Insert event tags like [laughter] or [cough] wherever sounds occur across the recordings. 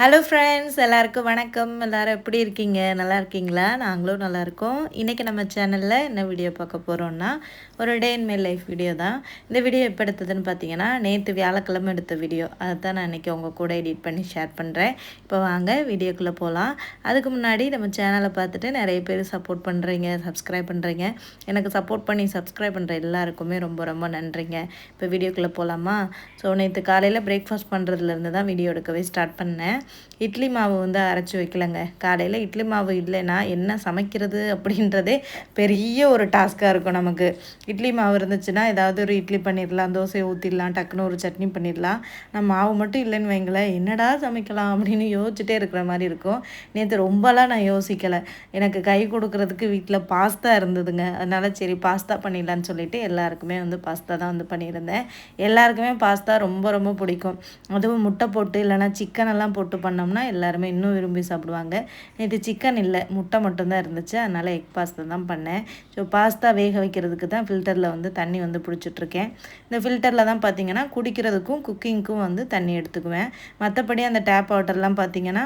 Hello friends எல்லாருக்கும் வணக்கம். எல்லோரும் எப்படி இருக்கீங்க? நல்லா இருக்கீங்களா? நாங்களும் நல்லாயிருக்கோம் இன்றைக்கி நம்ம சேனலில் என்ன வீடியோ பார்க்க போகிறோம்னா ஒரு day in my life video தான். இந்த வீடியோ எப்போ எடுத்ததுன்னு பார்த்தீங்கன்னா நேற்று வியாழக்கிழமை எடுத்த வீடியோ அதை தான் நான் இன்றைக்கி உங்கள் கூட எடிட் பண்ணி ஷேர் பண்ணுறேன் இப்போ வாங்க வீடியோக்குள்ளே போகலாம் அதுக்கு முன்னாடி நம்ம சேனலை பார்த்துட்டு நிறைய பேர் சப்போர்ட் பண்ணுறீங்க சப்ஸ்கிரைப் பண்ணுறீங்க எனக்கு சப்போர்ட் பண்ணி சப்ஸ்கிரைப் பண்ணுற எல்லாருக்குமே ரொம்ப ரொம்ப நன்றிங்க. இப்போ வீடியோக்குள்ளே போகலாமா ஸோ நேற்று காலையில் பிரேக்ஃபாஸ்ட் பண்ணுறதுலேருந்து தான் வீடியோ எடுக்கவே ஸ்டார்ட் பண்ணேன். இட்லி மாவு வந்து அரைச்சி வைக்கலங்க. காலையில் இட்லி மாவு இல்லைன்னா என்ன சமைக்கிறது அப்படின்றதே பெரிய ஒரு டாஸ்க்காக இருக்கும் நமக்கு. இட்லி மாவு இருந்துச்சுன்னா ஏதாவது ஒரு இட்லி பண்ணிடலாம் தோசையை ஊற்றிடலாம் டக்குன்னு ஒரு சட்னி பண்ணிடலாம். நான் மாவு மட்டும் இல்லைன்னு வைங்களேன். என்னடா சமைக்கலாம் அப்படின்னு யோசிச்சுட்டே இருக்கிற மாதிரி இருக்கும். நேற்று ரொம்பலாம் நான் யோசிக்கலை. எனக்கு கை கொடுக்கறதுக்கு வீட்டில் பாஸ்தா இருந்ததுங்க. அதனால் சரி பாஸ்தா பண்ணிடலான்னு சொல்லிட்டு எல்லாருக்குமே வந்து பாஸ்தா தான் வந்து பண்ணியிருந்தேன். எல்லாருக்குமே பாஸ்தா ரொம்ப ரொம்ப பிடிக்கும். அதுவும் முட்டை போட்டு இல்லைனா சிக்கன் எல்லாம் போட்டு பண்ணோம்னா எல்லாருமே இன்னும் விரும்பி சாப்பிடுவாங்க. நேற்று சிக்கன் இல்லை முட்டை மட்டும்தான் இருந்துச்சு. அதனால் எக் பாஸ்தா தான் பண்ணேன். ஸோ பாஸ்தா வேக வைக்கிறதுக்கு தான் ஃபில்டரில் வந்து தண்ணி வந்து பிடிச்சிட்ருக்கேன். இந்த ஃபில்டரில் தான் பார்த்தீங்கன்னா குடிக்கிறதுக்கும் குக்கிங்க்கும் வந்து தண்ணி எடுத்துக்குவேன். மற்றபடி அந்த டேப் வாட்டர்லாம் பார்த்தீங்கன்னா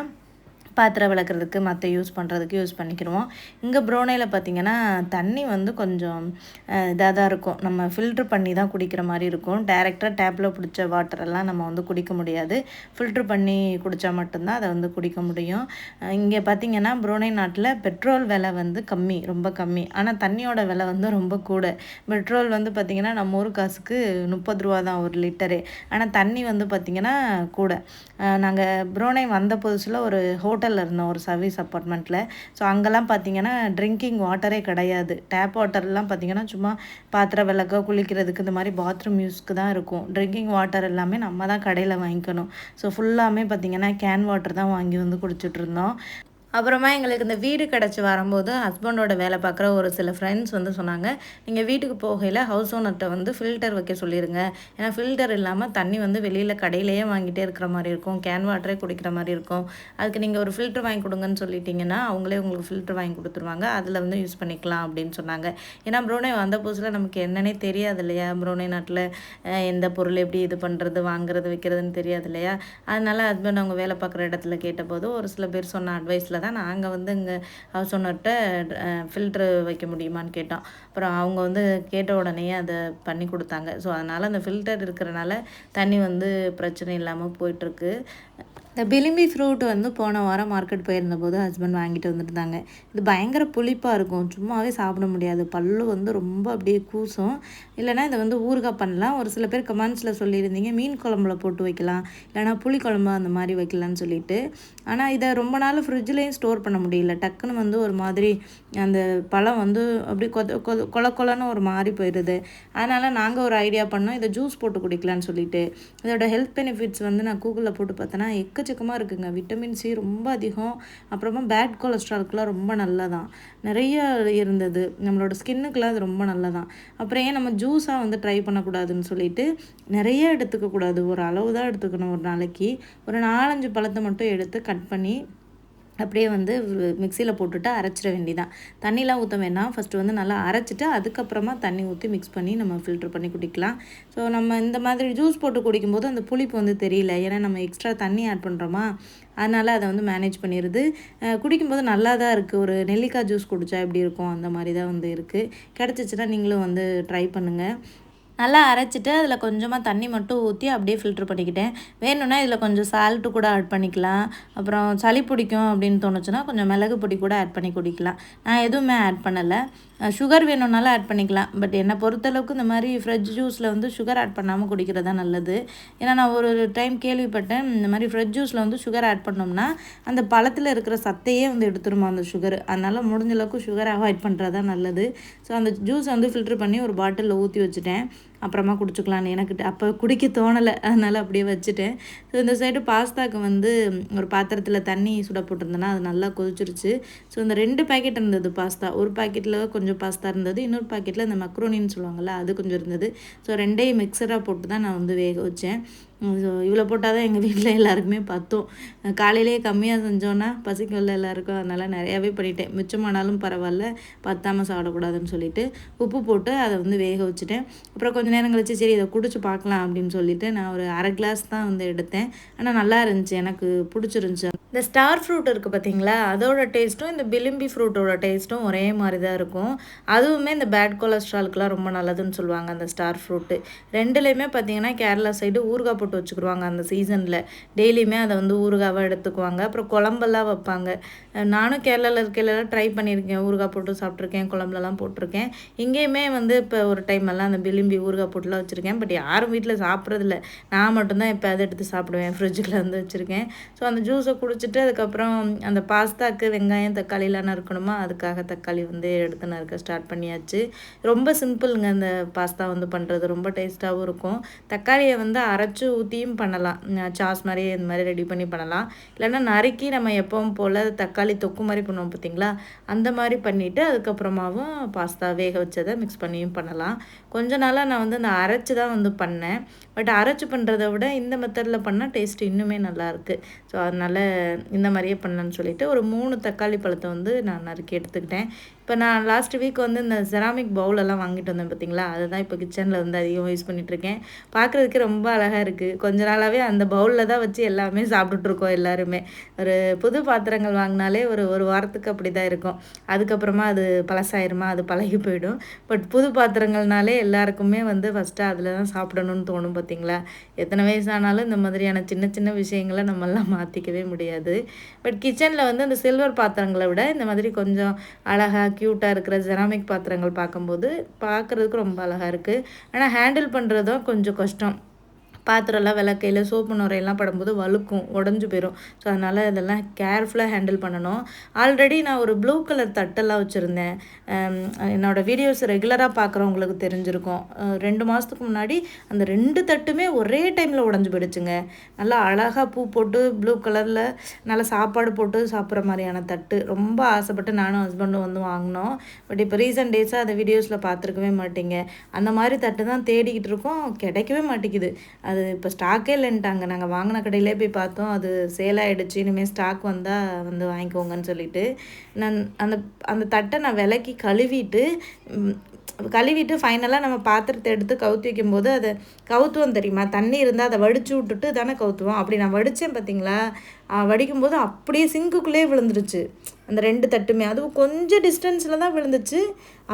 பாத்திரம் விளக்குறதுக்கு மற்ற யூஸ் பண்ணுறதுக்கு யூஸ் பண்ணிக்கிடுவோம். இங்கே ப்ரோனையில் பார்த்திங்கன்னா தண்ணி வந்து கொஞ்சம் இதாக தான் இருக்கும். நம்ம ஃபில்ட்ரு பண்ணி தான் குடிக்கிற மாதிரி இருக்கும். டேரெக்டாக டேப்பில் பிடிச்ச வாட்டரெல்லாம் நம்ம வந்து குடிக்க முடியாது. ஃபில்ட்ரு பண்ணி குடித்தா மட்டும்தான் அதை வந்து குடிக்க முடியும். இங்கே பார்த்திங்கன்னா ப்ரோனை நாட்டில் பெட்ரோல் விலை வந்து கம்மி ரொம்ப கம்மி. ஆனால் தண்ணியோட விலை வந்து ரொம்ப கூட. பெட்ரோல் வந்து பார்த்திங்கன்னா நம்ம ஊர் காசுக்கு முப்பது ரூபா தான் ஒரு லிட்டரு. ஆனால் தண்ணி வந்து பார்த்திங்கன்னா கூட. நாங்கள் ப்ரோனை வந்த புதுசில் ஒரு ஹோட்டல் ஹோட்டலில் இருந்தோம் ஒரு சர்வீஸ் அப்பார்ட்மெண்ட்டில் ஸோ அங்கெல்லாம் பார்த்தீங்கன்னா ட்ரிங்கிங் வாட்டரே கிடையாது. டேப் வாட்டர்லாம் பார்த்தீங்கன்னா சும்மா பாத்திரம் விளக்க குளிக்கிறதுக்கு இந்த மாதிரி பாத்ரூம் யூஸ்க்கு தான் இருக்கும். ட்ரிங்கிங் வாட்டர் எல்லாமே நம்ம தான் கடையில் வாங்கிக்கணும். ஸோ ஃபுல்லாமே பார்த்தீங்கன்னா கேன் வாட்டர் தான் வாங்கி வந்து குடிச்சிட்டு இருந்தோம். அப்புறமா எங்களுக்கு இந்த வீடு கிடச்சி வரும்போது ஹஸ்பண்டோட வேலை பார்க்குற ஒரு சில ஃப்ரெண்ட்ஸ் வந்து சொன்னாங்க நீங்கள் வீட்டுக்கு போகையில் ஹவுஸ் ஓனர்கிட்ட வந்து ஃபில்டர் வைக்க சொல்லிடுங்க ஏன்னா ஃபில்டர் இல்லாமல் தண்ணி வந்து வெளியில் கடையிலேயே வாங்கிட்டே இருக்கிற மாதிரி இருக்கும் கேன் வாட்டரே குடிக்கிற மாதிரி இருக்கும். அதுக்கு நீங்கள் ஒரு ஃபில்டர் வாங்கி கொடுங்கன்னு சொல்லிட்டீங்கன்னா அவங்களே உங்களுக்கு ஃபில்டர் வாங்கி கொடுத்துருவாங்க. அதில் வந்து யூஸ் பண்ணிக்கலாம் அப்படின்னு சொன்னாங்க. ஏன்னா ப்ரோனே வந்த புதுசில் நமக்கு என்னன்னே தெரியாது இல்லையா? ப்ரோனே நாட்டில் எந்த பொருள் எப்படி இது பண்ணுறது வாங்குறது வைக்கிறதுன்னு தெரியாது இல்லையா? அதனால் ஹஸ்பண்ட் அவங்க வேலை பார்க்குற இடத்துல கேட்டபோது ஒரு சில பேர் சொன்ன அட்வைஸில் தான் நாங்கள் வந்து இங்கே ஹவுஸ் ஓனர்கிட்ட ஃபில்ட்ரு வைக்க முடியுமான்னு கேட்டோம். அப்புறம் அவங்க வந்து கேட்ட உடனே அதை பண்ணி கொடுத்தாங்க. ஸோ அதனால் அந்த ஃபில்டர் இருக்கிறனால தண்ணி வந்து பிரச்சனை இல்லாமல் போயிட்டுருக்கு இந்த பிலிம்பி ஃப்ரூட் வந்து போன வாரம் மார்க்கெட் போயிருந்தபோது ஹஸ்பண்ட் வாங்கிட்டு வந்துருந்தாங்க இது பயங்கர புளிப்பாக இருக்கும். சும்மாவே சாப்பிட முடியாது. பல்லு வந்து ரொம்ப அப்படியே கூசும். இல்லைனா இதை வந்து ஊறுகாய் பண்ணலாம். ஒரு சில பேர் கமெண்ட்ஸில் சொல்லியிருந்தீங்க. மீன் குழம்புல போட்டு வைக்கலாம். இல்லைனா புளி குழம்பு அந்த மாதிரி வைக்கலான்னு சொல்லிட்டு. ஆனால் இதை ரொம்ப நாள் ஃப்ரிட்ஜ்லேயும் ஸ்டோர் பண்ண முடியல. டக்குன்னு வந்து ஒரு மாதிரி அந்த பழம் வந்து அப்படி கொத கொத கொல கொலன்னு ஒரு மாதிரி போயிடுது. அதனால் நாங்கள் ஒரு ஐடியா பண்ணோம். இதை ஜூஸ் போட்டு குடிக்கலான்னு சொல்லிட்டு. இதோட ஹெல்த் பெனிஃபிட்ஸ் வந்து நான் கூகுளில் போட்டு பார்த்தேன்னா எக்கச்சக்கமாக இருக்குங்க. விட்டமின் சி ரொம்ப அதிகம். அப்புறமா பேட் கொலஸ்ட்ரால்க்குலாம் ரொம்ப நல்லதான். நிறைய இருந்தது. நம்மளோட ஸ்கின்னுக்கெலாம் அது ரொம்ப நல்லதான். அப்புறம் ஏன் நம்ம ஜூஸாக வந்து ட்ரை பண்ணக்கூடாதுன்னு சொல்லிட்டு நிறைய எடுத்துக்கக்கூடாது. ஒரு அளவு தான் எடுத்துக்கணும் ஒரு நாளைக்கு. ஒரு நாலஞ்சு பழத்தை மட்டும் எடுத்து கட் பண்ணி அப்படியே வந்து மிக்சியில் போட்டுட்டு அரைச்சிட வேண்டிதான் தண்ணிலாம் ஊற்ற வேணாம் ஃபஸ்ட்டு வந்து நல்லா அரைச்சிட்டு அதுக்கப்புறமா தண்ணி ஊற்றி மிக்ஸ் பண்ணி நம்ம ஃபில்ட்ரு பண்ணி குடிக்கலாம். ஸோ நம்ம இந்த மாதிரி ஜூஸ் போட்டு குடிக்கும்போது அந்த புளிப்பு வந்து தெரியல. ஏன்னா நம்ம எக்ஸ்ட்ரா தண்ணி ஆட் பண்ணுறோமா அதனால் அதை வந்து மேனேஜ் பண்ணிடுது குடிக்கும்போது நல்லா தான் இருக்குது ஒரு நெல்லிக்காய் ஜூஸ் குடித்தா எப்படி இருக்கும்? அந்த மாதிரி தான் வந்து இருக்குது கிடச்சிச்சின்னா நீங்களும் வந்து ட்ரை பண்ணுங்கள் நல்லா அரைச்சிட்டு அதில் கொஞ்சமாக தண்ணி மட்டும் ஊற்றி அப்படியே ஃபில்ட்ரு பண்ணிக்கிட்டேன். வேணும்னா இதில் கொஞ்சம் சால்ட்டு கூட ஆட் பண்ணிக்கலாம். அப்புறம் சளி பிடிக்கும் அப்படின்னு தோணுச்சுன்னா கொஞ்சம் மிளகு பொடி கூட ஆட் பண்ணி குடிக்கலாம். நான் எதுவுமே ஆட் பண்ணலை. சுகர் வேணும்னாலும் ஆட் பண்ணிக்கலாம். பட் என்னை பொறுத்தளவுக்கு இந்த மாதிரி ஃப்ரெஷ் ஜூஸில் வந்து சுகர் ஆட் பண்ணாமல் குடிக்கிறது தான் நல்லது. ஏன்னா நான் ஒரு டைம் கேள்விப்பட்டேன் இந்த மாதிரி ஃப்ரெஷ் ஜூஸில் வந்து சுகர் ஆட் பண்ணோம்னா அந்த பழத்தில் இருக்கிற சத்தையே வந்து எடுத்துருமா அந்த சுகர் அதனால் முடிஞ்ச அளவுக்கு சுகர் அவாய்ட் பண்ணுறது தான் நல்லது. ஸோ அந்த ஜூஸை வந்து ஃபில்ட்ரு பண்ணி ஒரு பாட்டிலில் ஊற்றி வச்சுட்டேன். அப்புறமா குடிச்சுக்கலான்னு எனக்கு அப்போ குடிக்க தோணலை. அதனால் அப்படியே வச்சுட்டேன். ஸோ இந்த சைடு பாஸ்தாக்கு வந்து ஒரு பாத்திரத்தில் தண்ணி சுட போட்டிருந்தேன்னா அது நல்லா கொதிச்சிருச்சு. ஸோ இந்த ரெண்டு பேக்கெட் இருந்தது பாஸ்தா. ஒரு பாக்கெட்டில் கொஞ்சம் பாஸ்தா இருந்தது. இன்னொரு பாக்கெட்டில் இந்த மக்ரோனின்னு சொல்லுவாங்கள்ல அது கொஞ்சம் இருந்தது. ஸோ ரெண்டையும் மிக்சராக போட்டு தான் நான் வந்து வேக வச்சேன். இவ்வளோ போட்டால் தான் எங்கள் வீட்டில் எல்லாருக்குமே பத்தும். காலையிலேயே கம்மியாக செஞ்சோன்னா பசிக்கல எல்லாருக்கும். அதனால் நிறையாவே பண்ணிட்டேன். மிச்சமானாலும் பரவாயில்ல. பத்தாமல் சாப்பிடக்கூடாதுன்னு சொல்லிட்டு உப்பு போட்டு அதை வந்து வேக வச்சுட்டேன். அப்புறம் கொஞ்சம் நேரம் கழிச்சு சரி இதை குடிச்சு பார்க்கலாம் அப்படின்னு சொல்லிட்டு நான் ஒரு அரை கிளாஸ் தான் வந்து எடுத்தேன். ஆனால் நல்லா இருந்துச்சு. எனக்கு பிடிச்சிருந்துச்சி. இந்த ஸ்டார் ஃப்ரூட் இருக்குது பார்த்தீங்களா? அதோட டேஸ்ட்டும் இந்த பிலிம்பி ஃப்ரூட்டோட டேஸ்ட்டும் ஒரே மாதிரி தான் இருக்கும். அதுவுமே இந்த பேட் கொலஸ்ட்ராலுக்குலாம் ரொம்ப நல்லதுன்னு சொல்லுவாங்க அந்த ஸ்டார் ஃப்ரூட்டு ரெண்டுலேயுமே பார்த்தீங்கன்னா கேரளா சைடு ஊறுகாய் போட்டு வச்சுக்கிடுவாங்க அந்த சீசனில். டெய்லியுமே அதை வந்து ஊறுகாவாக எடுத்துக்குவாங்க. அப்புறம் குழம்பெல்லாம் வைப்பாங்க. நானும் கேரளாவில் இருக்கையிலலாம் ட்ரை பண்ணியிருக்கேன். ஊறுகாய் போட்டு சாப்பிட்ருக்கேன் குழம்புலலாம் போட்டிருக்கேன். இங்கேயுமே வந்து இப்போ ஒரு டைம் எல்லாம் அந்த பிலிம்பி ஊறுகாய் போட்டுலாம் வச்சுருக்கேன். பட் யாரும் வீட்டில் சாப்பிட்றதில்ல. நான் மட்டும்தான் இப்போ அதை எடுத்து சாப்பிடுவேன். ஃப்ரிட்ஜுக்குள்ள வந்து வச்சுருக்கேன். ஸோ அந்த ஜூஸை குடிச்சிட்டு அதுக்கப்புறம் அந்த பாஸ்தாக்கு வெங்காயம் தக்காளிலாம் நறுக்கணுமா? அதுக்காக தக்காளி வந்து எடுத்து நறுக்க ஸ்டார்ட் பண்ணியாச்சு. ரொம்ப சிம்பிளுங்க அந்த பாஸ்தா வந்து பண்ணுறது ரொம்ப டேஸ்ட்டாகவும் இருக்கும். தக்காளியை வந்து அரைச்சி ஊற்றியும் பண்ணலாம். சாஸ் மாதிரி இந்த மாதிரி ரெடி பண்ணி பண்ணலாம். இல்லைன்னா நறுக்கி நம்ம எப்பவும் போல் தக்காளி தொக்கு மாதிரி பண்ணுவோம் பார்த்தீங்களா? அந்த மாதிரி பண்ணிவிட்டு அதுக்கப்புறமாவும் பாஸ்தா வேக வச்சதை மிக்ஸ் பண்ணியும் பண்ணலாம். கொஞ்ச நாளாக நான் வந்து அந்த அரைச்சி தான் வந்து பண்ணேன். பட் அரைச்சி பண்ணுறத விட இந்த மெத்தடில் பண்ணால் டேஸ்ட் இன்னுமே நல்லாயிருக்கு ஸோ அதனால் இந்த மாதிரியே பண்ணலான்னு சொல்லிட்டு ஒரு மூணு தக்காளி பழத்தை வந்து நான் நறுக்கி எடுத்துக்கிட்டேன். இப்போ நான் லாஸ்ட் வீக் வந்து இந்த செராமிக் பவுலெல்லாம் வாங்கிட்டு வந்தேன் பார்த்தீங்களா அதை தான் இப்போ கிச்சனில் வந்து அதிகம் யூஸ் பண்ணிகிட்ருக்கேன் பார்க்குறதுக்கு ரொம்ப அழகாக இருக்குது கொஞ்ச நாளாகவே அந்த பவுலில் தான் வச்சு எல்லாமே சாப்பிட்டுட்ருக்கோம் எல்லாருமே. ஒரு புது பாத்திரங்கள் வாங்கினாலே ஒரு ஒரு வாரத்துக்கு அப்படி தான் இருக்கும். அதுக்கப்புறமா அது பழசாயிருமா? அது பழகி போயிடும். பட் புது பாத்திரங்கள்னாலே எல்லாருக்குமே வந்து ஃபஸ்ட்டு அதில் தான் சாப்பிடணும்னு தோணும் பார்த்தீங்களா எத்தனை வயசானாலும் இந்த மாதிரியான சின்ன சின்ன விஷயங்களை நம்மளாம் மாற்றிக்கவே முடியாது. பட் கிச்சனில் வந்து அந்த சில்வர் பாத்திரங்களை விட இந்த மாதிரி கொஞ்சம் அழகாக க்யூட்டாக இருக்கிற ஜெராமிக் பாத்திரங்கள் பார்க்கும்போது பார்க்குறதுக்கு ரொம்ப அழகாக இருக்குது ஆனால் ஹேண்டில் பண்ணுறதும் கொஞ்சம் கஷ்டம். பாத்திரம்லாம் விளக்கையில் சோப்பு நுரையெல்லாம் படும்போது வழுக்கும் உடஞ்சி போயிடும் ஸோ அதனால் இதெல்லாம் கேர்ஃபுல்லாக ஹேண்டில் பண்ணணும். ஆல்ரெடி நான் ஒரு ப்ளூ கலர் தட்டெல்லாம் வச்சுருந்தேன். என்னோடய வீடியோஸ் ரெகுலராக பார்க்குறவங்களுக்கு தெரிஞ்சிருக்கும். ரெண்டு மாதத்துக்கு முன்னாடி அந்த ரெண்டு தட்டுமே ஒரே டைமில் உடஞ்சி போயிடுச்சுங்க. நல்லா அழகாக பூ போட்டு ப்ளூ கலரில் நல்லா சாப்பாடு போட்டு சாப்பிட்ற மாதிரியான தட்டு. ரொம்ப ஆசைப்பட்டு நானும் ஹஸ்பண்டும் வந்து வாங்கினோம். பட் இப்போ ரீசன்ட் டேஸாக அதை வீடியோஸில் பார்த்துருக்கவே மாட்டீங்க. அந்த மாதிரி தட்டு தான் தேடிக்கிட்டு இருக்கோம். கிடைக்கவே மாட்டேங்குது. அது அது இப்போ ஸ்டாக்கே இல்லைன்ட்டாங்க. நாங்கள் வாங்கின கடையிலே போய் பார்த்தோம். அது சேல் ஆகிடுச்சு இனிமேல் ஸ்டாக் வந்தால் வந்து வாங்கிக்கோங்கன்னு சொல்லிட்டு. நான் அந்த அந்த தட்டை நான் விலக்கி கழுவிட்டு கழுவிட்டு ஃபைனலாக நம்ம பாத்திரத்தை எடுத்து கவுத்து வைக்கும்போது அதை கவுத்துவோம் தெரியுமா? தண்ணி இருந்தால் அதை வடித்து விட்டுட்டு தானே கவுத்துவோம். அப்படி நான் வடித்தேன் பார்த்தீங்களா வடிக்கும்போது அப்படியே சிங்குக்குள்ளேயே விழுந்துருச்சு. அந்த ரெண்டு தட்டுமே. அதுவும் கொஞ்சம் டிஸ்டன்ஸில் தான் விழுந்துச்சு.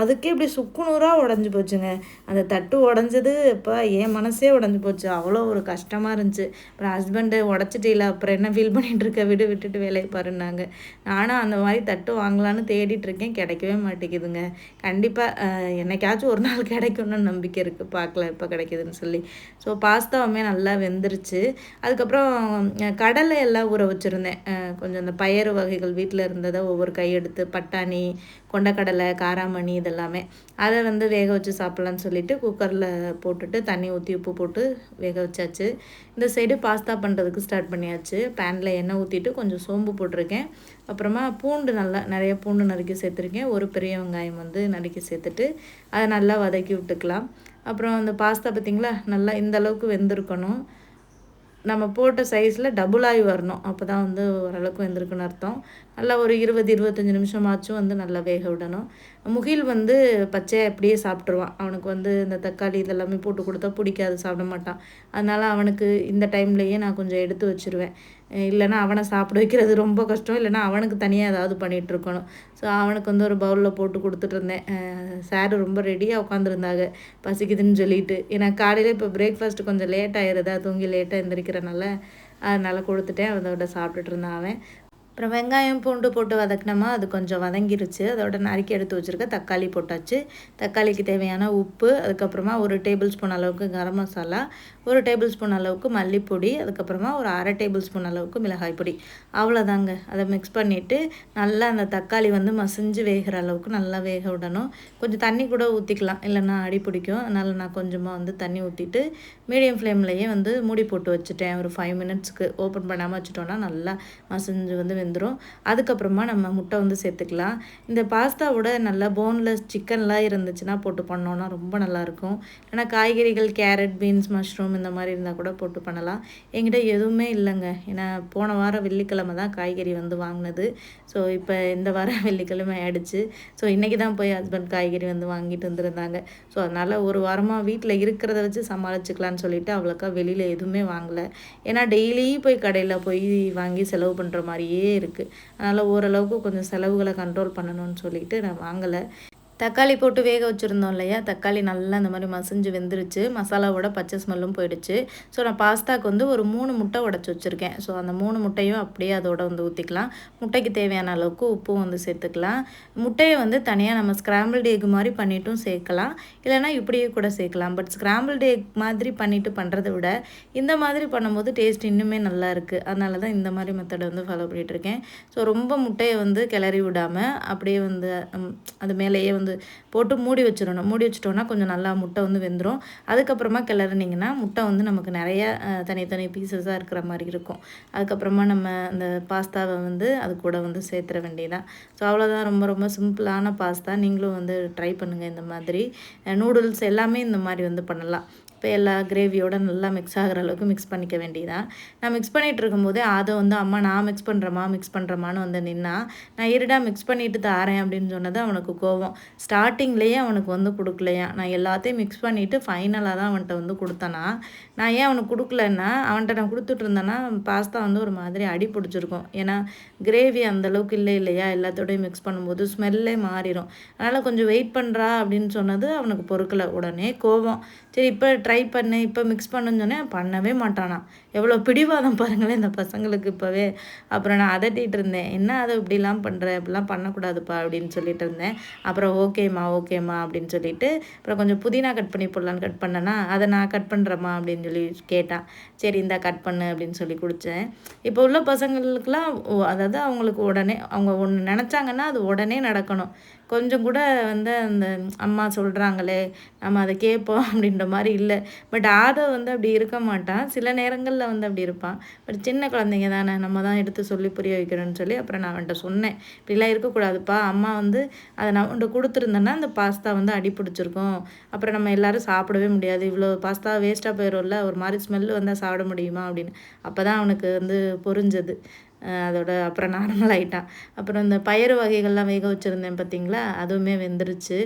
அதுக்கே இப்படி சுக்குநூறாக உடஞ்சி போச்சுங்க. அந்த தட்டு உடஞ்சது இப்போ என் மனசே உடஞ்சி போச்சு. அவ்வளோ ஒரு கஷ்டமாக இருந்துச்சு. அப்புறம் ஹஸ்பண்டு உடச்சிட்டில அப்புறம் என்ன ஃபீல் பண்ணிகிட்டு இருக்க? விடு விட்டுட்டு வேலையை பாருன்னாங்க. நானும் அந்த மாதிரி தட்டு வாங்கலான்னு தேடிட்டுருக்கேன் கிடைக்கவே மாட்டேங்குதுங்க. கண்டிப்பாக என்னைக்காச்சும் ஒரு நாள் கிடைக்கும்னு நம்பிக்கை இருக்குது பார்க்கல இப்போ கிடைக்குதுன்னு சொல்லி. ஸோ பாஸ்தாவுமே நல்லா வெந்துருச்சு. அதுக்கப்புறம் கடலை எல்லாம் ஊற வச்சுருந்தேன். கொஞ்சம் அந்த பயறு வகைகள் வீட்டில் இருந்ததை ஒவ்வொரு கையெடுத்து பட்டாணி கொண்டக்கடலை காராமணி இதெல்லாமே. அதை வந்து வேக வச்சு சாப்பிட்லான்னு சொல்லிட்டு குக்கரில் போட்டுட்டு தண்ணி ஊற்றி உப்பு போட்டு வேக வச்சாச்சு. இந்த சைடு பாஸ்தா பண்ணுறதுக்கு ஸ்டார்ட் பண்ணியாச்சு. பேனில் எண்ணெய் ஊற்றிட்டு கொஞ்சம் சோம்பு போட்டிருக்கேன். அப்புறமா பூண்டு நல்லா நிறைய பூண்டு நறுக்கி சேர்த்துருக்கேன். ஒரு பெரிய வெங்காயம் வந்து நறுக்கி சேர்த்துட்டு அதை நல்லா வதக்கி விட்டுக்கலாம். அப்புறம் அந்த பாஸ்தா பார்த்திங்களா? நல்லா இந்த அளவுக்கு வெந்திருக்கணும். நம்ம போட்ட சைஸில் டபுளாகி வரணும். அப்போ தான் வந்து ஓரளவுக்கு வெந்திருக்குன்னு அர்த்தம். நல்லா ஒரு இருபது இருபத்தஞ்சி நிமிஷமாச்சும் வந்து நல்லா வேக விடணும். முகில் வந்து பச்சையாக அப்படியே சாப்பிட்ருவான் அவனுக்கு வந்து இந்த தக்காளி இதெல்லாமே போட்டு கொடுத்தா பிடிக்காது சாப்பிட மாட்டான். அதனால் அவனுக்கு இந்த டைம்லேயே நான் கொஞ்சம் எடுத்து வச்சுருவேன். இல்லைனா அவனை சாப்பிட வைக்கிறது ரொம்ப கஷ்டம். இல்லைனா அவனுக்கு தனியாக ஏதாவது பண்ணிகிட்டு இருக்கணும். ஸோ அவனுக்கு வந்து ஒரு பவுலில் போட்டு கொடுத்துட்டு இருந்தேன். சார் ரொம்ப ரெடியாக உட்காந்துருந்தாங்க பசிக்குதுன்னு சொல்லிட்டு. ஏன்னா காலையில் இப்போ பிரேக்ஃபாஸ்ட் கொஞ்சம் லேட் ஆகிருதா தூங்கி லேட்டாக எந்திரிக்கிறனால அதனால் கொடுத்துட்டேன். அதோட சாப்பிட்டுட்டு இருந்தான் அவன். அப்புறம் வெங்காயம் பூண்டு போட்டு வதக்கினோமா அது கொஞ்சம் வதங்கிருச்சு. அதோட நறுக்கி எடுத்து வச்சுருக்க தக்காளி போட்டாச்சு. தக்காளிக்கு தேவையான உப்பு அதுக்கப்புறமா ஒரு டேபிள் ஸ்பூன் அளவுக்கு கரம் மசாலா ஒரு டேபிள் ஸ்பூன் அளவுக்கு மல்லிப்பொடி அதுக்கப்புறமா ஒரு அரை டேபிள் ஸ்பூன் அளவுக்கு மிளகாய் பொடி. அவ்வளோதாங்க. அதை மிக்ஸ் பண்ணிவிட்டு நல்லா அந்த தக்காளி வந்து மசிஞ்சு வேகிற அளவுக்கு நல்லா வேக விடணும். கொஞ்சம் தண்ணி கூட ஊற்றிக்கலாம் இல்லைன்னா அடி பிடிக்கும். அதனால் நான் கொஞ்சமாக வந்து தண்ணி ஊற்றிட்டு மீடியம் ஃப்ளேம்லேயே வந்து மூடி போட்டு வச்சுட்டேன். ஒரு ஃபைவ் மினிட்ஸ்க்கு ஓப்பன் பண்ணாமல் வச்சுட்டோன்னா நல்லா மசிஞ்சு வந்து வெந்துடும் அதுக்கப்புறமா நம்ம முட்டை வந்து சேர்த்துக்கலாம். இந்த பாஸ்தாவோட நல்லா போன்லெஸ் சிக்கன்லாம் இருந்துச்சுன்னா போட்டு பண்ணோன்னா ரொம்ப நல்லாயிருக்கும். ஏன்னா காய்கறிகள் கேரட் பீன்ஸ் மஷ்ரூம் இந்த மாதிரி இருந்தால் கூட போட்டு பண்ணலாம். என்கிட்ட எதுவுமே இல்லைங்க. ஏன்னா போன வாரம் வெள்ளிக்கிழமை தான் காய்கறி வந்து வாங்கினது. ஸோ இப்போ இந்த வாரம் [laughs] வெள்ளிக்கிழமை ஆயிடுச்சு. ஸோ இன்றைக்கி தான் போய் ஹஸ்பண்ட் காய்கறி வந்து வாங்கிட்டு வந்திருந்தாங்க. ஸோ அதனால் ஒரு வாரமாக வீட்டில் இருக்கிறத வச்சு சமாளிச்சுக்கலான்னு சொல்லிட்டு அவ்வளோக்கா வெளியில் எதுவுமே வாங்கலை. ஏன்னா டெய்லி போய் கடையில் போய் வாங்கி செலவு பண்ணுற மாதிரியே இருக்குது அதனால் ஓரளவுக்கு கொஞ்சம் செலவுகளை கண்ட்ரோல் பண்ணணும்னு சொல்லிட்டு நான் வாங்கலை. தக்காளி போட்டு வேக வச்சுருந்தோம் இல்லையா? தக்காளி நல்லா இந்த மாதிரி மசிஞ்சு வெந்துருச்சு. மசாலாவோட பச்சை ஸ்மெல்லும் போயிடுச்சு. ஸோ நான் பாஸ்தாக்கு வந்து ஒரு மூணு முட்டை உடச்சி வச்சுருக்கேன். ஸோ அந்த மூணு முட்டையும் அப்படியே அதோட வந்து ஊற்றிக்கலாம் முட்டைக்கு தேவையான அளவுக்கு உப்பும் வந்து சேர்த்துக்கலாம். முட்டையை வந்து தனியாக நம்ம ஸ்க்ராம்பிள்டு எக் மாதிரி பண்ணிட்டும் சேர்க்கலாம். இல்லைனா இப்படியே கூட சேர்க்கலாம். பட் ஸ்க்ராம்பிள்டு எக் மாதிரி பண்ணிவிட்டு பண்ணுறதை விட இந்த மாதிரி பண்ணும்போது டேஸ்ட் இன்னுமே நல்லா இருக்குது அதனால தான் இந்த மாதிரி மெத்தடை வந்து ஃபாலோ பண்ணிகிட்ருக்கேன் ஸோ ரொம்ப முட்டையை வந்து கிளறி விடாமல் அப்படியே வந்து அது மேலேயே வந்து வந்து போட்டு மூடி வச்சிடணும். மூடி வச்சிட்டோன்னா கொஞ்சம் நல்லா முட்டை வந்து வெந்துடும் அதுக்கப்புறமா கிளறினீங்கன்னா முட்டை வந்து நமக்கு நிறைய தனித்தனி பீசஸாக இருக்கிற மாதிரி இருக்கும். அதுக்கப்புறமா நம்ம அந்த பாஸ்தாவை வந்து அது கூட வந்து சேர்த்துற வேண்டியதான் ஸோ அவ்வளோதான் ரொம்ப ரொம்ப சிம்பிளான பாஸ்தா. நீங்களும் வந்து ட்ரை பண்ணுங்கள் இந்த மாதிரி. நூடுல்ஸ் எல்லாமே இந்த மாதிரி வந்து பண்ணலாம். இப்போ எல்லா கிரேவியோட நல்லா மிக்ஸ் ஆகிற அளவுக்கு மிக்ஸ் பண்ணிக்க வேண்டியதான் நான் மிக்ஸ் பண்ணிகிட்டு இருக்கும்போதே அதை வந்து அம்மா நான் மிக்ஸ் பண்ணுறேம்மா மிக்ஸ் பண்ணுறமான்னு வந்து நின்னா நான் இருடா மிக்ஸ் பண்ணிட்டு தாரேன் அப்படின்னு சொன்னது அவனுக்கு கோவம். ஸ்டார்டிங்லேயே அவனுக்கு வந்து கொடுக்கலையா? நான் எல்லாத்தையும் மிக்ஸ் பண்ணிவிட்டு ஃபைனலாக தான் அவன்கிட்ட வந்து கொடுத்தேனா? நான் ஏன் அவனுக்கு கொடுக்கலன்னா அவன்கிட்ட நான் கொடுத்துட்ருந்தேன்னா பாஸ்தா வந்து ஒரு மாதிரி அடி பிடிச்சிருக்கும். ஏன்னா கிரேவி அந்தளவுக்கு இல்லை இல்லையா? எல்லாத்தோடையும் மிக்ஸ் பண்ணும்போது ஸ்மெல்லே மாறிடும் அதனால் கொஞ்சம் வெயிட் பண்ணுறா அப்படின்னு சொன்னது அவனுக்கு பொறுக்கலை. உடனே கோவம் சரி இப்போ ட்ரை பண்ணு. இப்போ மிக்ஸ் பண்ணுன்னு சொன்னேன். பண்ணவே மாட்டானா. எவ்வளோ பிடிவாதம் பாருங்களேன் இந்த பசங்களுக்கு இப்போவே. அப்புறம் நான் அதட்டிகிட்டு இருந்தேன். என்ன அதை இப்படிலாம் பண்ணுற இப்படிலாம் பண்ணக்கூடாதுப்பா அப்படின்னு சொல்லிட்டு இருந்தேன். அப்புறம் ஓகேம்மா ஓகேம்மா அப்படின்னு சொல்லிட்டு அப்புறம் கொஞ்சம் புதினா கட் பண்ணி போடலான்னு கட் பண்ணேன்னா அதை நான் கட் பண்ணுறேம்மா அப்படின்னு சொல்லி கேட்டான் சரி இந்த கட் பண்ணு அப்படின்னு சொல்லி குடித்தேன் இப்போ உள்ள பசங்களுக்கெல்லாம் அதாவது அவங்களுக்கு உடனே அவங்க ஒன்று நினச்சாங்கன்னா அது உடனே நடக்கணும். கொஞ்சம் கூட வந்து அந்த அம்மா சொல்கிறாங்களே நம்ம அதை கேட்போம் அப்படின்ற மாதிரி இல்லை. பட் ஆதோ வந்து அப்படி இருக்க மாட்டான். சில நேரங்களில் வந்து அப்படி இருப்பான். பட் சின்ன குழந்தைங்க தானே நம்ம தான் எடுத்து சொல்லி புரிய வைக்கிறோன்னு சொல்லி அப்புறம் நான் அவன்கிட்ட சொன்னேன். இப்படிலாம் இருக்கக்கூடாதுப்பா. அம்மா வந்து அதை நான் அவன்கிட்ட கொடுத்துருந்தேன்னா அந்த பாஸ்தா வந்து அடி பிடிச்சிருக்கும். அப்புறம் நம்ம எல்லோரும் சாப்பிடவே முடியாது. இவ்வளோ பாஸ்தா வேஸ்ட்டாக போயிடும்ல. ஒரு மாதிரி ஸ்மெல்லு வந்தால் சாப்பிட முடியுமா? அப்படின்னு. அப்போ தான் அவனுக்கு வந்து புரிஞ்சது. அதோட அப்புறம் நார்மல் ஆகிட்டான் அப்புறம் இந்த பயறு வகைகள்லாம் வேக வச்சுருந்தேன் பார்த்தீங்களா அதுவுமே வெந்துருச்சு.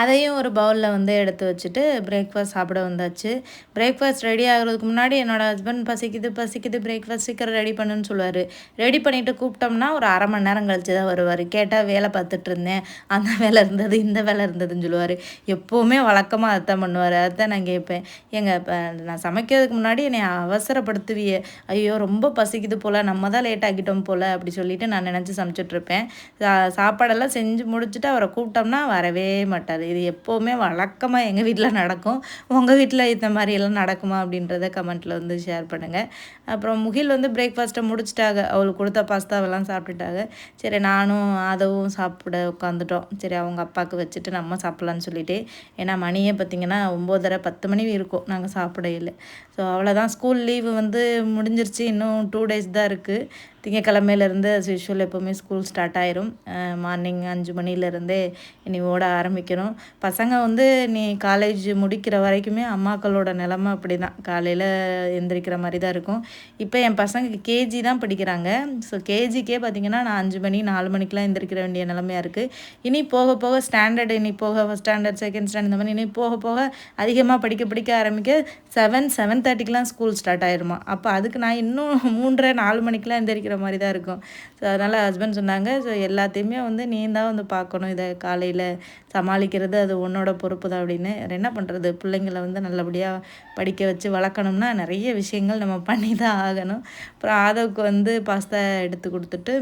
அதையும் ஒரு பவுலில் வந்து எடுத்து வச்சுட்டு பிரேக்ஃபாஸ்ட் சாப்பிட வந்தாச்சு. பிரேக்ஃபாஸ்ட் ரெடி ஆகிறதுக்கு முன்னாடி என்னோடய ஹஸ்பண்ட் பசிக்குது பசிக்குது பிரேக்ஃபாஸ்ட் சீக்கிரம் ரெடி பண்ணுன்னு சொல்லுவார். ரெடி பண்ணிவிட்டு கூப்பிட்டோம்னா ஒரு அரை மணி நேரம் கழிச்சு தான் வருவார். கேட்டால் வேலை பார்த்துட்டு இருந்தேன். அந்த வேலை இருந்தது இந்த வேலை இருந்ததுன்னு சொல்லுவார். எப்போவுமே வழக்கமாக அதான் பண்ணுவார். அதான் நான் கேட்பேன். எங்கள் இப்போ நான் சமைக்கிறதுக்கு முன்னாடி என்னை அவசரப்படுத்துவியே. ஐயோ ரொம்ப பசிக்குது போல். நம்ம தான் லேட் ஆகிட்டோம் போல் அப்படி சொல்லிவிட்டு நான் நினச்சி சமைச்சிட்ருப்பேன் சாப்பாடெல்லாம் செஞ்சு முடிச்சுட்டு அவரை கூப்பிட்டோம்னா வரவே மாட்டார். அது இது எப்போவுமே வழக்கமாக எங்கள் வீட்டில் நடக்கும். உங்கள் வீட்டில் இந்த மாதிரியெல்லாம் நடக்குமா அப்படின்றத கமெண்ட்டில் வந்து ஷேர் பண்ணுங்கள் அப்புறம் முகில் வந்து பிரேக்ஃபாஸ்ட்டை முடிச்சிட்டாங்க. அவளுக்கு கொடுத்த பாஸ்தாவெல்லாம் சாப்பிட்டுட்டாங்க. சரி நானும் அதவும் சாப்பிட உட்காந்துட்டோம் சரி அவங்க அப்பாவுக்கு வச்சுட்டு நம்ம சாப்பிட்லான்னு சொல்லிட்டு. ஏன்னா மணியே பார்த்திங்கன்னா ஒம்போதரை பத்து மணி இருக்கும். நாங்கள் சாப்பிட இல்லை. ஸோ அவ்வளோதான் ஸ்கூல் லீவு வந்து முடிஞ்சிருச்சு. இன்னும் டூ டேஸ் தான் இருக்குது திங்கக்கிழமையிலேருந்து அஸ் யூஷுவல் எப்போவுமே ஸ்கூல் ஸ்டார்ட் ஆயிரும். மார்னிங் அஞ்சு மணிலேருந்தே இனி ஓட ஆரம்பிக்கணும். பசங்க வந்து நீ காலேஜ் முடிக்கிற வரைக்குமே அம்மாக்களோட நிலமை அப்படி தான் காலையில் எந்திரிக்கிற மாதிரி தான் இருக்கும். இப்போ என் பசங்க கேஜி தான் படிக்கிறாங்க. ஸோ கேஜிக்கே பார்த்திங்கன்னா நான் அஞ்சு மணி நாலு மணிக்கெலாம் எந்திரிக்கிற வேண்டிய நிலமையாக இருக்குது இனி போக போக ஸ்டாண்டர்ட் இனி போக ஃபஸ்ட் ஸ்டாண்டர்ட் செகண்ட் ஸ்டாண்டர்ட் இந்த மாதிரி இனி போக போக அதிகமாக படிக்க படிக்க ஆரம்பிக்க செவன் செவன் தேர்ட்டிக்கெலாம் ஸ்கூல் ஸ்டார்ட் ஆயிருமா. அப்போ அதுக்கு நான் இன்னும் மூன்றரை நாலு மணிக்கெலாம் எந்திரிக்கிற இருக்கிற மாதிரி தான் இருக்கும். ஸோ அதனால் ஹஸ்பண்ட் சொன்னாங்க ஸோ எல்லாத்தையுமே வந்து நீ தான் வந்து பார்க்கணும். இதை காலையில் சமாளிக்கிறது அது உன்னோட பொறுப்பு தான். அப்படின்னு. என்ன பண்ணுறது பிள்ளைங்களை வந்து நல்லபடியாக படிக்க வச்சு வளர்க்கணும்னா நிறைய விஷயங்கள் நம்ம பண்ணி தான் ஆகணும். அப்புறம் ஆதவுக்கு வந்து பாஸ்தா எடுத்து கொடுத்துட்டு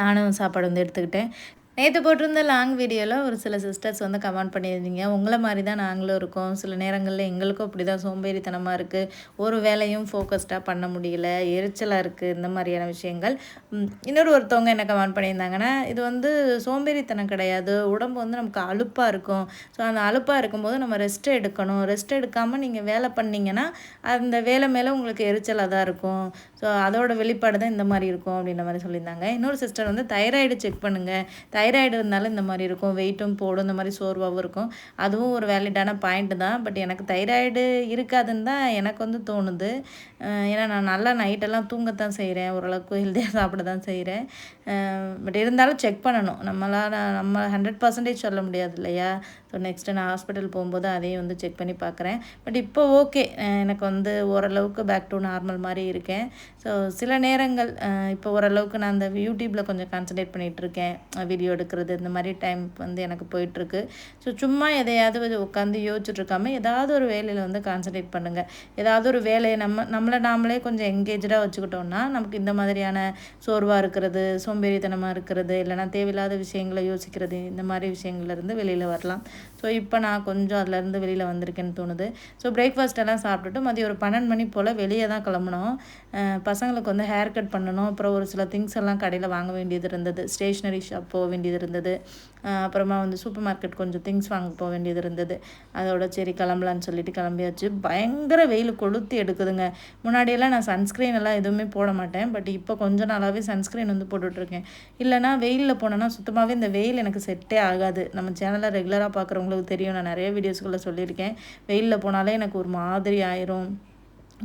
நானும் சாப்பாடு வந்து எடுத்துக்கிட்டேன். நேற்று போட்டிருந்த லாங் வீடியோவில் ஒரு சில சிஸ்டர்ஸ் வந்து கமெண்ட் பண்ணியிருந்தீங்க. உங்களை மாதிரி தான் நாங்களும் இருக்கோம். சில நேரங்களில் எங்களுக்கும் அப்படி தான் சோம்பேறித்தனமாக இருக்குது ஒரு வேலையும் ஃபோக்கஸ்டாக பண்ண முடியல. எரிச்சலாக இருக்குது இந்த மாதிரியான விஷயங்கள். இன்னொரு ஒருத்தவங்க என்ன கமெண்ட் பண்ணியிருந்தாங்கன்னா இது வந்து சோம்பேறித்தனம் கிடையாது. உடம்பு வந்து நமக்கு அழுப்பாக இருக்கும். ஸோ அந்த அழுப்பாக இருக்கும்போது நம்ம ரெஸ்ட் எடுக்கணும். ரெஸ்ட் எடுக்காமல் நீங்கள் வேலை பண்ணிங்கன்னா அந்த வேலை மேலே உங்களுக்கு எரிச்சலாக தான் இருக்கும். ஸோ அதோட வெளிப்பாடு தான் இந்த மாதிரி இருக்கும் அப்படின்ற மாதிரி சொல்லியிருந்தாங்க. இன்னொரு சிஸ்டர் வந்து தைராய்டு செக் பண்ணுங்கள் தைராய்டு இருந்தாலும் இந்த மாதிரி இருக்கும். வெயிட்டும் போடும் இந்த மாதிரி சோர்வாகவும் இருக்கும். அதுவும் ஒரு வேலிடான பாயிண்ட்டு தான். பட் எனக்கு தைராய்டு இருக்காதுன்னு தான் எனக்கு வந்து தோணுது. ஏன்னா நான் நல்லா நைட்டெல்லாம் தூங்கத்தான் செய்கிறேன் ஓரளவுக்கு ஹெல்த்தியாக சாப்பிட தான் செய்கிறேன் பட் இருந்தாலும் செக் பண்ணணும். நம்மளால் நம்ம ஹண்ட்ரட் பர்சன்டேஜ் சொல்ல முடியாது இல்லையா? ஸோ நெக்ஸ்ட்டு நான் ஹாஸ்பிட்டல் போகும்போது அதையும் வந்து செக் பண்ணி பார்க்குறேன் பட் இப்போ ஓகே. எனக்கு வந்து ஓரளவுக்கு பேக் டு நார்மல் மாதிரி இருக்கேன். ஸோ சில நேரங்கள் இப்போ ஓரளவுக்கு நான் அந்த யூடியூப்பில் கொஞ்சம் கான்சன்ட்ரேட் பண்ணிகிட்ருக்கேன் வீடியோ எடுக்கிறது இந்த மாதிரி டைம் வந்து எனக்கு போயிட்டுருக்கு. ஸோ சும்மா எதையாவது உட்காந்து யோசிச்சுட்ருக்காமல் ஏதாவது ஒரு வேலையில் வந்து கான்சன்ட்ரேட் பண்ணுங்கள் ஏதாவது ஒரு வேலையை நம்ம நம்மளை நாமளே கொஞ்சம் எங்கேஜாக வச்சுக்கிட்டோம்னா நமக்கு இந்த மாதிரியான சோர்வாக இருக்கிறது சோம்பேறித்தனமாக இருக்கிறது இல்லைனா தேவையில்லாத விஷயங்களை யோசிக்கிறது இந்த மாதிரி விஷயங்கள்லேருந்து வெளியில் வரலாம். ஸோ இப்போ நான் கொஞ்சம் அதுலேருந்து வெளியில் வந்திருக்கேன்னு தோணுது. ஸோ பிரேக்ஃபாஸ்ட் எல்லாம் சாப்பிட்டுட்டு மதியம் ஒரு பன்னெண்டு மணி போல் வெளியே தான் கிளம்புனோம். பசங்களுக்கு வந்து ஹேர் கட் பண்ணணும். அப்புறம் ஒரு சில திங்ஸ் எல்லாம் கடையில் வாங்க வேண்டியது இருந்தது. ஸ்டேஷ்னரி ஷாப் போக வேண்டியது இருந்தது அப்புறமா வந்து சூப்பர் மார்க்கெட் கொஞ்சம் திங்ஸ் வாங்க போக வேண்டியது இருந்தது அதோட சரி கிளம்பலான்னு சொல்லிட்டு கிளம்பியாச்சு. பயங்கர வெயில் கொளுத்தி எடுக்குதுங்க. முன்னாடியெல்லாம் நான் சன்ஸ்க்ரீன் எல்லாம் எதுவுமே போட மாட்டேன். பட் இப்போ கொஞ்ச நாளாகவே சன்ஸ்க்ரீன் வந்து போட்டுட்ருக்கேன். இல்லைனா வெயிலில் போனேன்னா சுத்தமாகவே இந்த வெயில் எனக்கு செட்டே ஆகாது. நம்ம சேனலை ரெகுலராக பார்க்குறவங்களுக்கு தெரியும். நான் நிறைய வீடியோஸ்களில் சொல்லியிருக்கேன். வெயிலில் போனாலே எனக்கு ஒரு மாதிரி ஆயிரும்.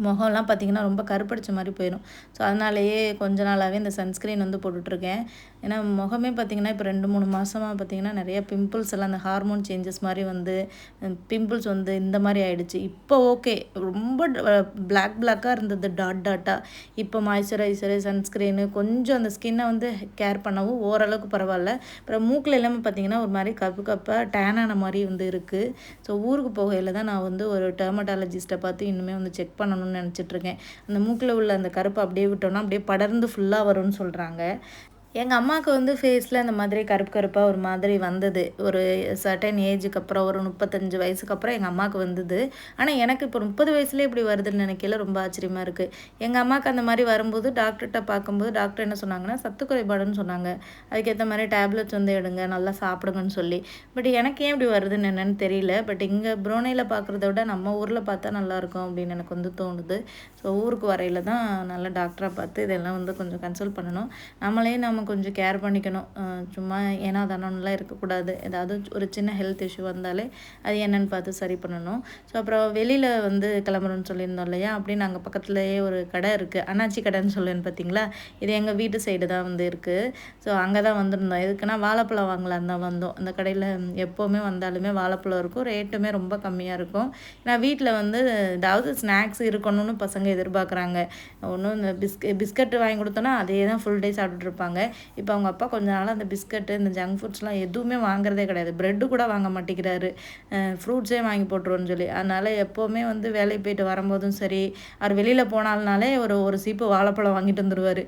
முகம்லாம் பார்த்திங்கன்னா ரொம்ப கருப்படிச்ச மாதிரி போயிடும். ஸோ அதனாலேயே கொஞ்ச நாளாகவே இந்த சன்ஸ்க்ரீன் வந்து போட்டுட்ருக்கேன். ஏன்னா முகமே பார்த்திங்கன்னா இப்போ ரெண்டு மூணு மாதமாக பார்த்திங்கன்னா நிறைய பிம்பிள்ஸ் எல்லாம் அந்த ஹார்மோன் சேஞ்சஸ் மாதிரி வந்து பிம்பிள்ஸ் வந்து இந்த மாதிரி ஆகிடுச்சு இப்போ ஓகே ரொம்ப பிளாக் பிளாக்காக இருந்தது டாட் டாட்டாக இப்போ மாய்ஸ்சரைசரு சன்ஸ்க்ரீனு கொஞ்சம் அந்த ஸ்கின்னை வந்து கேர் பண்ணவும் ஓரளவுக்கு பரவாயில்ல. அப்புறம் மூக்கில் எல்லாமே பார்த்திங்கன்னா ஒரு மாதிரி கப்பு கப்பாக டேனான மாதிரி வந்து இருக்குது ஸோ ஊருக்கு போகையில் தான் நான் வந்து ஒரு டெர்மட்டாலஜிஸ்ட்டை பார்த்து இன்னுமே வந்து செக் பண்ணணும். பண்ணணும்னு நினச்சிட்ருக்கேன் அந்த மூக்கில் உள்ள அந்த கருப்பை அப்படியே விட்டோன்னா அப்படியே படர்ந்து ஃபுல்லாக வரும்னு சொல்கிறாங்க எங்கள் அம்மாவுக்கு வந்து ஃபேஸில் இந்த மாதிரி கருப்பு கருப்பாக ஒரு மாதிரி வந்தது. ஒரு சர்டன் ஏஜுக்கு அப்புறம் ஒரு முப்பத்தஞ்சு வயசுக்கு அப்புறம் எங்கள் அம்மாவுக்கு வந்தது. ஆனால் எனக்கு இப்போ முப்பது வயசுலேயே இப்படி வருதுன்னு நினைக்கல. ரொம்ப ஆச்சரியமாக இருக்குது எங்கள் அம்மாவுக்கு அந்த மாதிரி வரும்போது டாக்டர்கிட்ட பார்க்கும்போது டாக்டர் என்ன சொன்னாங்கன்னா சத்து குறைபாடுன்னு சொன்னாங்க. அதுக்கேற்ற மாதிரி டேப்லெட்ஸ் வந்து எடுங்க. நல்லா சாப்பிடுங்கன்னு சொல்லி. பட் எனக்கு ஏன் இப்படி வருதுன்னு என்னென்னு தெரியல. பட் இங்கே புரோனையில் பார்க்குறத விட நம்ம ஊரில் பார்த்தா நல்லாயிருக்கும் அப்படின்னு எனக்கு வந்து தோணுது. ஸோ ஊருக்கு வரையில் தான் நல்ல டாக்டராக பார்த்து இதெல்லாம் வந்து கொஞ்சம் கன்சல்ட் பண்ணணும். நம்மளே நம்ம நம்ம கொஞ்சம் கேர் பண்ணிக்கணும். சும்மா ஏன்னா தானோன்னெலாம் இருக்கக்கூடாது. ஏதாவது ஒரு சின்ன ஹெல்த் இஷ்யூ வந்தாலே அது என்னென்னு பார்த்து சரி பண்ணணும். ஸோ அப்புறம் வெளியில் வந்து கிளம்புறோன்னு சொல்லியிருந்தோம் இல்லையா? அப்படி நாங்கள் பக்கத்துலேயே ஒரு கடை இருக்குது அண்ணாச்சி கடைன்னு சொல்லுவேன் பார்த்தீங்களா? இது எங்கள் வீட்டு சைடு தான் வந்து இருக்குது ஸோ அங்கே தான் வந்திருந்தோம். எதுக்குன்னா வாழைப்பழம் வாங்கலாம் தான் வந்தோம். அந்த கடையில் எப்போவுமே வந்தாலுமே வாழைப்பழம் இருக்கும். ரேட்டுமே ரொம்ப கம்மியாக இருக்கும். ஏன்னா வீட்டில் வந்து ஏதாவது ஸ்நாக்ஸ் இருக்கணும்னு பசங்க எதிர்பார்க்குறாங்க. ஒன்றும் இந்த பிஸ்க பிஸ்கட் வாங்கி கொடுத்தோன்னா அதே தான் ஃபுல் டே சாப்பிட்டுருப்பாங்க இப்போ அவங்க அப்பா கொஞ்ச நாளாக அந்த பிஸ்கட்டு இந்த ஜங்க் ஃபுட்ஸ்லாம் எதுவுமே வாங்குறதே கிடையாது. ப்ரெட்டு கூட வாங்க மாட்டேங்கிறாரு. ஃப்ரூட்ஸே வாங்கி போட்டுருவோன்னு சொல்லி. அதனால் எப்போவுமே வந்து வேலைக்கு போயிட்டு வரும்போதும் சரி அவர் வெளியில் போனால்னாலே ஒரு ஒரு சீப்பு வாழைப்பழம் வாங்கிட்டு வந்துடுவார்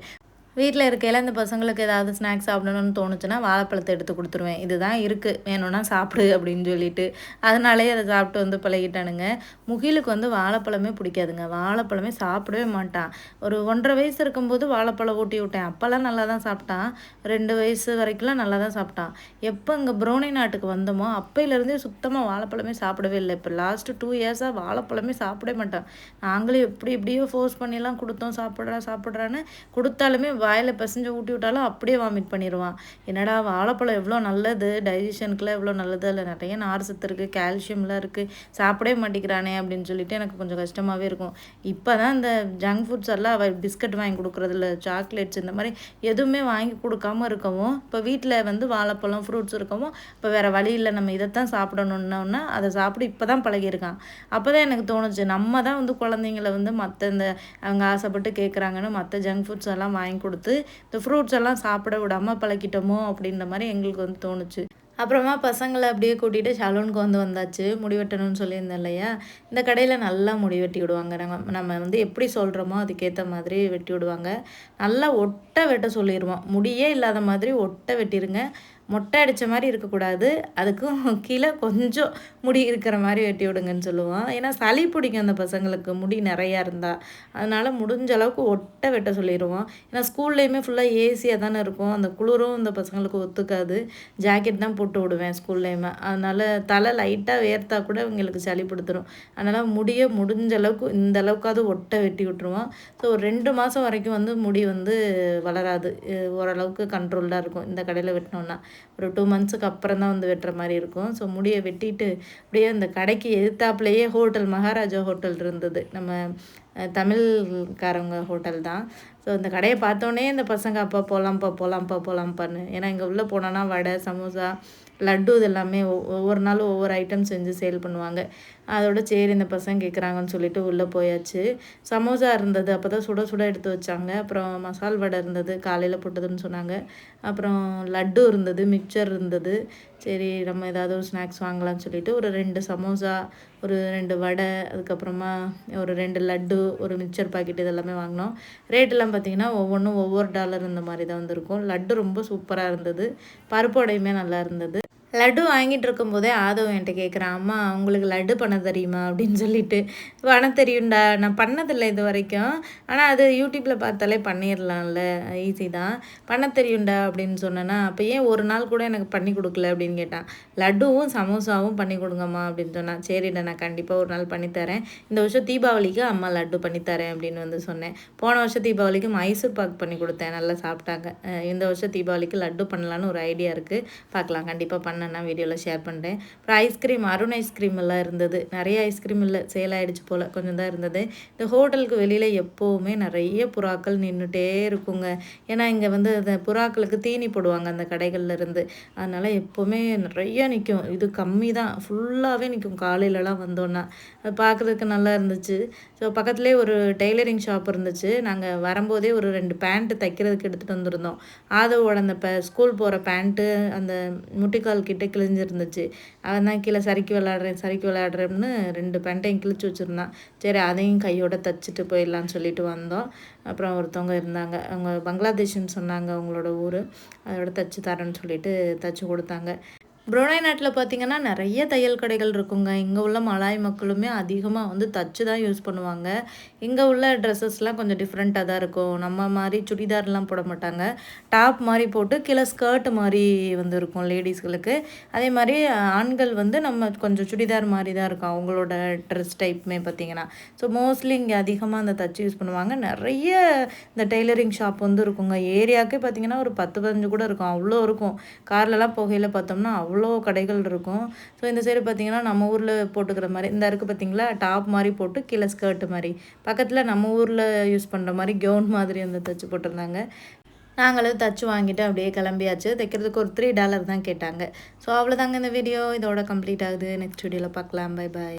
வீட்டில் இருக்கையில் அந்த பசங்களுக்கு ஏதாவது ஸ்நாக்ஸ் சாப்பிடணும்னு தோணுச்சுன்னா வாழைப்பழத்தை எடுத்து கொடுத்துருவேன். இதுதான் இருக்குது வேணும்னா சாப்பிடு அப்படின்னு சொல்லிட்டு. அதனாலே அதை சாப்பிட்டு வந்து பழகிட்டானுங்க. முகிலுக்கு வந்து வாழைப்பழமே பிடிக்காதுங்க. வாழைப்பழமே சாப்பிடவே மாட்டான். ஒரு ஒன்றரை வயசு இருக்கும்போது வாழைப்பழம் ஊட்டி விட்டேன். அப்போல்லாம் நல்லா தான் சாப்பிட்டான். ரெண்டு வயசு வரைக்கும்லாம் நல்லா தான் சாப்பிட்டான். எப்போ இங்கே புரோனி நாட்டுக்கு வந்தோமோ அப்பையிலேருந்தே சுத்தமாக வாழைப்பழமே சாப்பிடவே இல்லை. இப்போ லாஸ்ட்டு டூ இயர்ஸாக வாழைப்பழமே சாப்பிடவே மாட்டான். நாங்களே எப்படி எப்படியோ ஃபோர்ஸ் பண்ணிலாம் கொடுத்தோம். சாப்பிட்றா சாப்பிட்றான்னு கொடுத்தாலுமே வாயில் பிசைஞ்சு ஊட்டி விட்டாலும் அப்படியே வாமிட் பண்ணிடுவான் என்னடா வாழைப்பழம் எவ்வளோ நல்லது? டைஜஷனுக்குலாம் எவ்வளோ நல்லது? அதில் நிறைய நார் சத்து இருக்குது கால்சியம்லாம் இருக்குது சாப்பிடவே மாட்டேங்கிறானே அப்படின்னு சொல்லிட்டு எனக்கு கொஞ்சம் கஷ்டமாகவே இருக்கும். இப்போ தான் இந்த ஜங்க் ஃபுட்ஸ் எல்லாம் அவள் பிஸ்கட் வாங்கி கொடுக்குறதில்ல சாக்லேட்ஸ் இந்த மாதிரி எதுவுமே வாங்கி கொடுக்காம இருக்கவும் இப்போ வீட்டில் வந்து வாழைப்பழம் ஃப்ரூட்ஸ் இருக்கவும் இப்போ வேறு வழி இல்லை. நம்ம இதைத்தான் சாப்பிடணுன்னொன்னா அதை சாப்பிட இப்போ தான் பழகியிருக்கான். அப்போ தான் எனக்கு தோணுச்சு நம்ம தான் வந்து குழந்தைங்கள வந்து மற்ற இந்த அவங்க ஆசைப்பட்டு கேட்குறாங்கன்னு மற்ற ஜங்க் ஃபுட்ஸ் எல்லாம் வாங்கி கொடு கொடுத்து இந்த ஃப்ரூட்ஸ் எல்லாம் சாப்பிட விடாமல் பழக்கிட்டோமோ அப்படின்ற மாதிரி எங்களுக்கு வந்து தோணுச்சு. அப்புறமா பசங்களை அப்படியே கூட்டிகிட்டு சலூனுக்கு வந்து வந்தாச்சு. முடி வெட்டணும்னு சொல்லியிருந்தேன் இல்லையா? இந்த கடையில் நல்லா முடி வெட்டி விடுவாங்க. நம்ம நம்ம வந்து எப்படி சொல்கிறோமோ அதுக்கேற்ற மாதிரி வெட்டி விடுவாங்க. நல்லா ஒட்டை வெட்ட சொல்லிடுவோம் முடியே இல்லாத மாதிரி ஒட்டை வெட்டிடுங்க மொட்டை அடித்த மாதிரி இருக்கக்கூடாது. அதுக்கும் கீழே கொஞ்சம் முடி இருக்கிற மாதிரி வெட்டி விடுங்கன்னு சொல்லுவோம். ஏன்னா சளி பிடிக்கும் அந்த பசங்களுக்கு. முடி நிறையா இருந்தால் அதனால் முடிஞ்ச அளவுக்கு ஒட்டை வெட்ட சொல்லிடுவோம். ஏன்னா ஸ்கூல்லேயுமே ஃபுல்லாக ஏசியாக தானே இருக்கும். அந்த குளிரும் இந்த பசங்களுக்கு ஒத்துக்காது. ஜாக்கெட் தான் போட்டு விடுவேன் ஸ்கூல்லேயுமே. அதனால் தலை லைட்டாக வேர்த்தா கூட இவங்களுக்கு சளி பிடித்துரும். அதனால் முடியை முடிஞ்ச அளவுக்கு இந்த அளவுக்காவது ஒட்டை வெட்டி விட்டுருவோம். ஸோ ஒரு ரெண்டு மாதம் வரைக்கும் வந்து முடி வந்து வளராது. ஓரளவுக்கு கண்ட்ரோல்டாக இருக்கும். இந்த கடையில் வெட்டினோன்னா ஒரு டூ மந்த்ஸுக்கு அப்புறம் தான் வந்து வெட்டுற மாதிரி இருக்கும். ஸோ முடியை வெட்டிட்டு அப்படியே அந்த கடைக்கு எதிர்த்தாப்புலேயே ஹோட்டல் மகாராஜா ஹோட்டல் இருந்தது. நம்ம தமிழ்காரங்க ஹோட்டல் தான். ஸோ அந்த கடையை பார்த்தோன்னே இந்த பசங்க அப்பா போகலாம்ப்பா போகலாம்ப்பா போகலாம்ப்பான்னு ஏன்னா இங்கே உள்ளே போனோன்னா வடை சமோசா லட்டு இது எல்லாமே ஒவ்வொரு நாளும் ஒவ்வொரு ஐட்டம் செஞ்சு சேல் பண்ணுவாங்க. அதோட சரி இந்த பசங்க கேட்குறாங்கன்னு சொல்லிட்டு உள்ளே போயாச்சு. சமோசா இருந்தது அப்போ தான் சுட சுட எடுத்து வச்சாங்க. அப்புறம் மசால் வடை இருந்தது காலையில் போட்டதுன்னு சொன்னாங்க. அப்புறம் லட்டு இருந்தது மிக்சர் இருந்தது. சரி நம்ம ஏதாவது ஒரு ஸ்நாக்ஸ் வாங்கலாம்னு சொல்லிட்டு ஒரு ரெண்டு சமோசா ஒரு ரெண்டு வடை அதுக்கப்புறமா ஒரு ரெண்டு லட்டு ஒரு மிக்சர் பாக்கெட் இதெல்லாமே வாங்கினோம். ரேட்டெல்லாம் பார்த்திங்கன்னா ஒவ்வொன்றும் ஒவ்வொரு டாலர் இந்த மாதிரி தான் வந்திருக்கும். லட்டு ரொம்ப சூப்பராக இருந்தது. பருப்பு உடையுமே நல்லா இருந்தது. லட்டு வாங்கிட்டு இருக்கும்போதே ஆதவ் என்கிட்ட கேட்குறான் அம்மா உங்களுக்கு லட்டு பண்ண தெரியுமா? அப்படின்னு சொல்லிட்டு. பண்ண தெரியும்டா நான் பண்ணதில்லை இது வரைக்கும். ஆனால் அது யூடியூப்பில் பார்த்தாலே பண்ணிடலாம்ல ஈஸி தான். பண்ண தெரியும்டா அப்படின்னு சொன்னேன்னா அப்போ ஏன் ஒரு நாள் கூட எனக்கு பண்ணி கொடுக்கல? அப்படின்னு கேட்டான். லட்டுவும் சமோசாவும் பண்ணி கொடுங்கம்மா அப்படின்னு சொன்னான். சரிடா நான் கண்டிப்பாக ஒரு நாள் பண்ணித்தரேன் இந்த வருஷம் தீபாவளிக்கு அம்மா லட்டு பண்ணித்தரேன் அப்படின்னு வந்து சொன்னேன். போன வருஷம் தீபாவளிக்கு மைசூர் பாக் பண்ணி கொடுத்தேன். நல்லா சாப்பிட்டாங்க. இந்த வருஷம் தீபாவளிக்கு லட்டு பண்ணலான்னு ஒரு ஐடியா இருக்குது பார்க்கலாம். கண்டிப்பாக பண்ண நான் வீடியோவில் ஷேர் பண்ணுறேன் அப்புறம் ஐஸ்கிரீம் அருண் ஐஸ்கிரீம் எல்லாம் இருந்தது. நிறைய ஐஸ்கிரீம் இல்லை சேல் ஆகிடுச்சு போல் கொஞ்சம் தான் இருந்தது. இந்த ஹோட்டலுக்கு வெளியில் எப்போவுமே நிறைய புறாக்கள் நின்றுட்டே இருக்குங்க. ஏன்னா இங்கே வந்து அந்த புறாக்களுக்கு தீனி போடுவாங்க அந்த கடைகள்லேருந்து அதனால் எப்போவுமே நிறைய நிற்கும் இது கம்மி தான். ஃபுல்லாகவே நிற்கும் காலையிலலாம் வந்தோன்னா. அது பார்க்குறதுக்கு நல்லா இருந்துச்சு. ஸோ பக்கத்துலேயே ஒரு டெய்லரிங் ஷாப் இருந்துச்சு. நாங்கள் வரும்போதே ஒரு ரெண்டு பேண்ட்டு தைக்கிறதுக்கு எடுத்துகிட்டு வந்திருந்தோம். ஆதவோட அந்த ப ஸ்கூல் போகிற பேண்ட்டு அந்த முட்டிக்கால் கிட்ட கிழிஞ்சிருந்துச்சு. அவன் தான் கீழே சறுக்கி விளாட்றேன் சறுக்கி விளாட்றேன்னு ரெண்டு பேண்ட்டையும் கிழிச்சு வச்சுருந்தான். சரி அதையும் கையோட தச்சுட்டு போயிடலான்னு சொல்லிட்டு வந்தோம். அப்புறம் ஒருத்தவங்க இருந்தாங்க. அவங்க பங்களாதேஷ்னு சொன்னாங்க அவங்களோட ஊர். அதோட தச்சு தரேன்னு சொல்லிட்டு தச்சு கொடுத்தாங்க. புரோனை நாட்டில் பார்த்திங்கன்னா நிறைய தையல் கடைகள் இருக்குங்க. இங்கே உள்ள மலாய் மக்களுமே அதிகமாக வந்து தச்சு தான் யூஸ் பண்ணுவாங்க. இங்கே உள்ள ட்ரெஸ்ஸஸ்லாம் கொஞ்சம் டிஃப்ரெண்ட்டாக தான் இருக்கும். நம்ம மாதிரி சுடிதார்லாம் போட மாட்டாங்க. டாப் மாதிரி போட்டு கீழே ஸ்கர்ட் மாதிரி வந்து இருக்கும் லேடிஸ்களுக்கு அதே மாதிரி ஆண்கள் வந்து நம்ம கொஞ்சம் சுடிதார் மாதிரி தான் இருக்கும். அவங்களோட ட்ரெஸ் டைப்புமே பார்த்திங்கன்னா. ஸோ மோஸ்ட்லி இங்கே அதிகமாக அந்த தச்சு யூஸ் பண்ணுவாங்க. நிறைய இந்த டெய்லரிங் ஷாப் வந்து இருக்குங்க. ஏரியாவுக்கே பார்த்திங்கன்னா ஒரு பத்து பதினஞ்சு கூட இருக்கும். அவ்வளோ இருக்கும். கார்லலாம் போகையில் பார்த்தோம்னா அவ்வளோ கடைகள் இருக்கும். ஸோ இந்த சைடு பார்த்திங்கன்னா நம்ம ஊரில் போட்டுக்கிற மாதிரி இந்த இருக்குது பார்த்திங்களா? டாப் மாதிரி போட்டு கீழே ஸ்கர்ட் மாதிரி. பக்கத்தில் நம்ம ஊரில் யூஸ் பண்ணுற மாதிரி கவுன் மாதிரி வந்து தைச்சி போட்டிருந்தாங்க. நாங்களும் தச்சு வாங்கிட்டு அப்படியே கிளம்பியாச்சு. தைக்கிறதுக்கு ஒரு த்ரீ டாலர் தான் கேட்டாங்க. ஸோ அவ்வளோதாங்க இந்த வீடியோ இதோட கம்ப்ளீட் ஆகுது. நெக்ஸ்ட் வீடியோவில் பார்க்கலாம். Bye bye